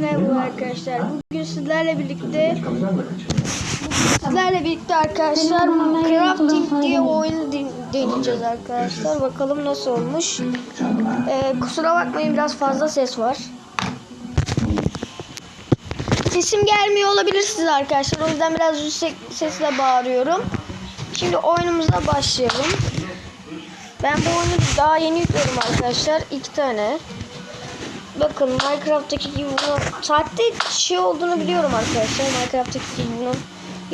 Merhaba arkadaşlar. Bugün sizlerle birlikte sizlerle birlikte arkadaşlar Crafting diye oyunu deneyeceğiz arkadaşlar. Bakalım nasıl olmuş. Ee, kusura bakmayın biraz fazla ses var. Sesim gelmiyor olabilir size arkadaşlar. O yüzden biraz yüksek sesle bağırıyorum. Şimdi oyunumuza başlayalım. Ben bu oyunu daha yeni yükledim arkadaşlar. İki tane. Bakın Minecraft'taki gibi bunu saatte şey olduğunu biliyorum arkadaşlar. Minecraft'taki gibi bunu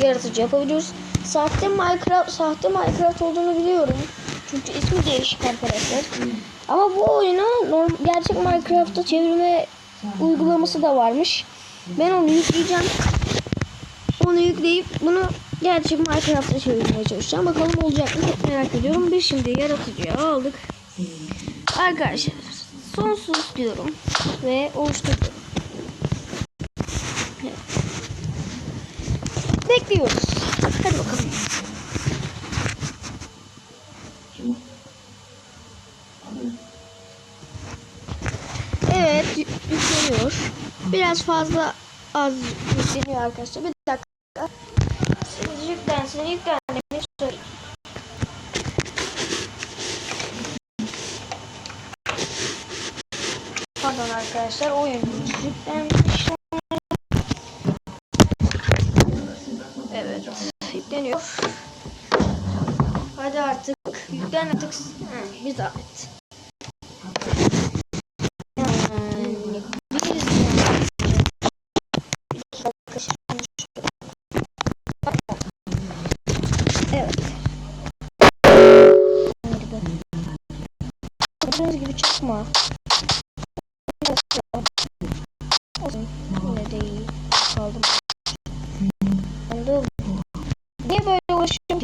yaratıcı yapabiliyoruz. Sahte Minecraft, sahte Minecraft olduğunu biliyorum. Çünkü ismi değişik arkadaşlar. Ama bu oyunu norm, gerçek Minecraft'a çevirme uygulaması da varmış. Ben onu yükleyeceğim. Onu yükleyip bunu gerçek Minecraft'a çevirmeye çalışacağım. Bakalım olacak mı çok merak ediyorum. Biz şimdi yaratıcıya aldık. Arkadaşlar sonsuz diyorum ve oluşturdum. Bekliyoruz. Hadi bakalım. Evet yü- yükleniyor. Biraz fazla az yükleniyor arkadaşlar. Bir dakika. Siz yüklensin arkadaşlar oyun. Evet yükleniyor. Hadi artık yüklen artık. Hı, bir zahmet.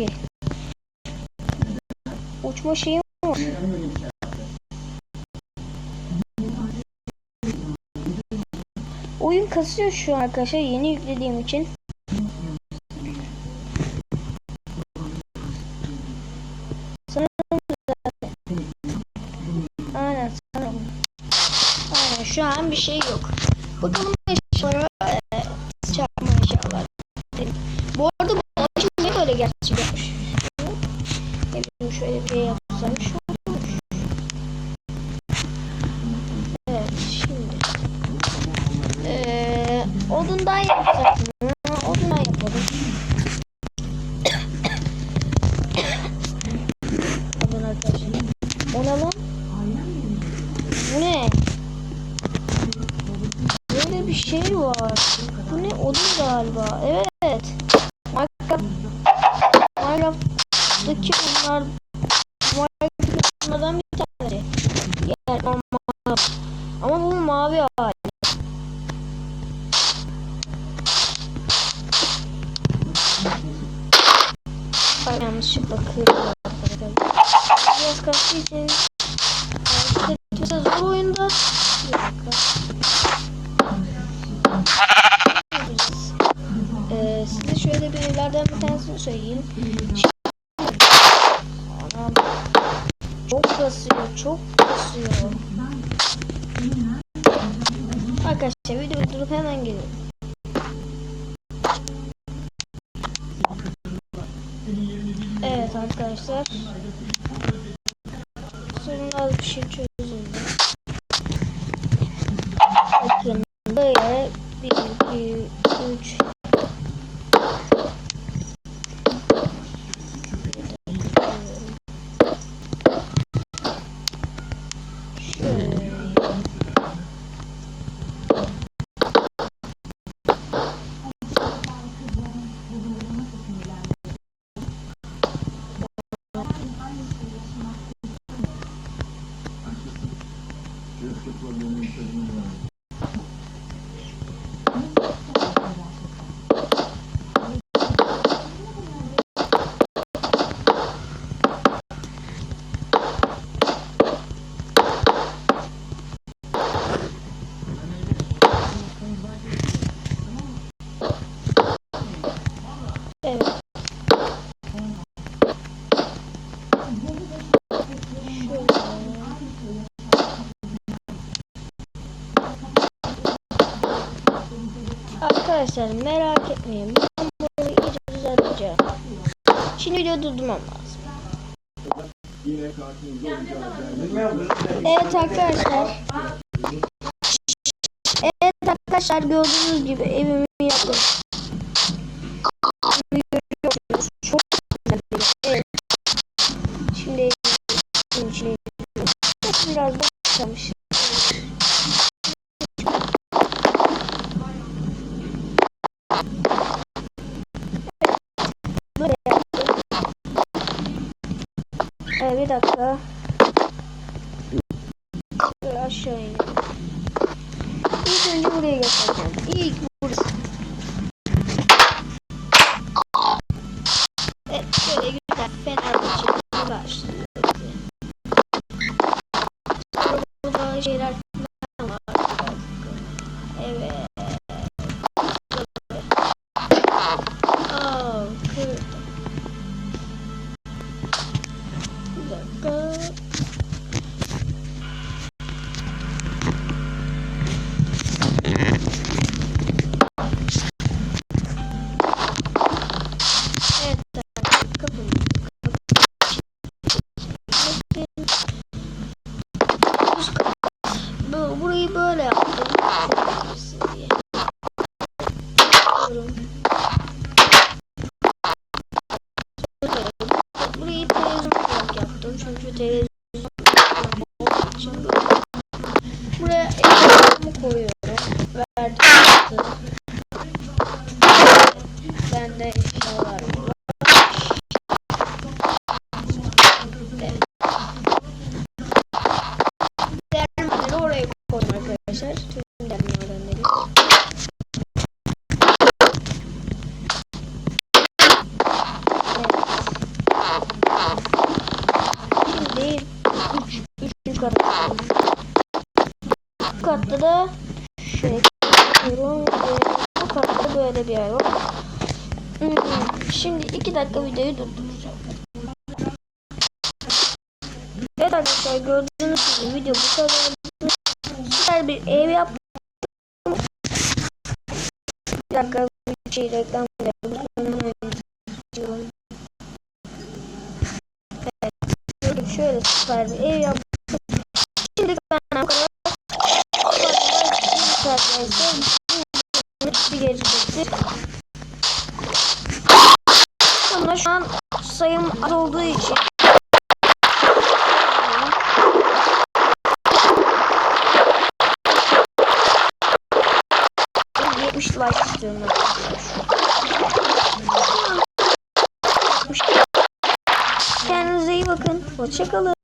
Ki? Uçma şeyim var. Oyun kasıyor şu an arkadaşlar yeni yüklediğim için. Aynen sanırım. Aynen şu an bir şey yok. Bakalım yapmış? Ne bileyim şöyle bir şey yapsam şu. Evet şimdi. Ee, odundan yapsak mı? Odundan yapalım. Odun arkadaşlar. O ne lan? Bu ne? Böyle bir şey var. Bu ne? Odun galiba. Evet. Yanlışlıkla kırdım arkadaşlar. Biraz hareket etmesi zor oyunda. Bir dakika. Ee, size şöyle bir evlerden bir tanesini söyleyeyim. Anam. Çok kasıyor, çok kasıyor. Arkadaşlar videoyu durup hemen geliyorum. Arkadaşlar. Sonunda bir şey çözüldü. если парламент понимает. Arkadaşlar merak etmeyin. Ben bunu iyice düzelteceğim. Şimdi videoyu durdurmam lazım. Evet arkadaşlar. Evet arkadaşlar gördüğünüz gibi evimi yaptım. Şimdi biraz başlamış. Böyle Inelim. İlk önce buraya göstereceğim. İlk burası. Evet böyle güzel Fenerbahçe'ye başlıyor. Sonra burada şeyler Buraya eşyalarımı koyuyorum. Verdim. Bende eşyalar Bu katta da şöyle ve bu katta böyle bir yer var. Hmm, Şimdi iki dakika videoyu durduracağım. Evet arkadaşlar gördüğünüz gibi video bu kadar. Süper bir ev yaptım. Bir dakika bir şey reklam verelim. Evet. Şöyle süper bir ev yaptım. Şimdi kadar. Arkadaşlar bir gelecektir. Sonra şu an sayım az olduğu için Ben 70 like istiyorum. Kendinize iyi bakın. Hoşçakalın.